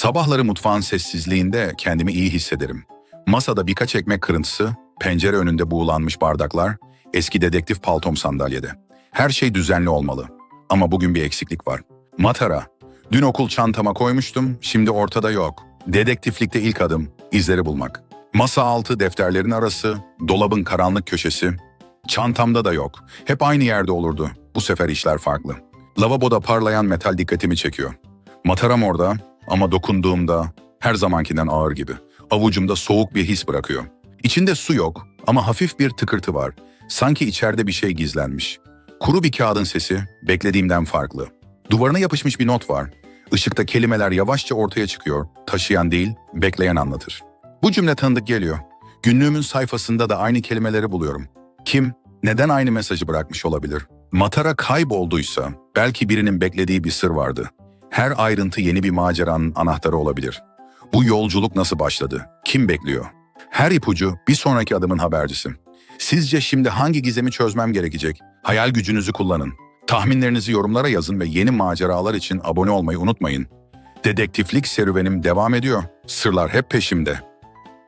Sabahları mutfağın sessizliğinde kendimi iyi hissederim. Masada birkaç ekmek kırıntısı, pencere önünde buğulanmış bardaklar, eski dedektif paltom sandalyede. Her şey düzenli olmalı. Ama bugün bir eksiklik var. Matara. Dün okul çantama koymuştum, şimdi ortada yok. Dedektiflikte ilk adım, izleri bulmak. Masa altı defterlerin arası, dolabın karanlık köşesi. Çantamda da yok. Hep aynı yerde olurdu. Bu sefer işler farklı. Lavaboda parlayan metal dikkatimi çekiyor. Mataram orada ama dokunduğumda her zamankinden ağır gibi. Avucumda soğuk bir his bırakıyor. İçinde su yok ama hafif bir tıkırtı var. Sanki içeride bir şey gizlenmiş. Kuru bir kağıdın sesi beklediğimden farklı. Duvarına yapışmış bir not var. Işıkta kelimeler yavaşça ortaya çıkıyor. Taşıyan değil, bekleyen anlatır. Bu cümle tanıdık geliyor. Günlüğümün sayfasında da aynı kelimeleri buluyorum. Kim, neden aynı mesajı bırakmış olabilir? Matara kaybolduysa belki birinin beklediği bir sır vardı. Her ayrıntı yeni bir maceranın anahtarı olabilir. Bu yolculuk nasıl başladı? Kim bekliyor? Her ipucu bir sonraki adımın habercisi. Sizce şimdi hangi gizemi çözmem gerekecek? Hayal gücünüzü kullanın. Tahminlerinizi yorumlara yazın ve yeni maceralar için abone olmayı unutmayın. Dedektiflik serüvenim devam ediyor. Sırlar hep peşimde.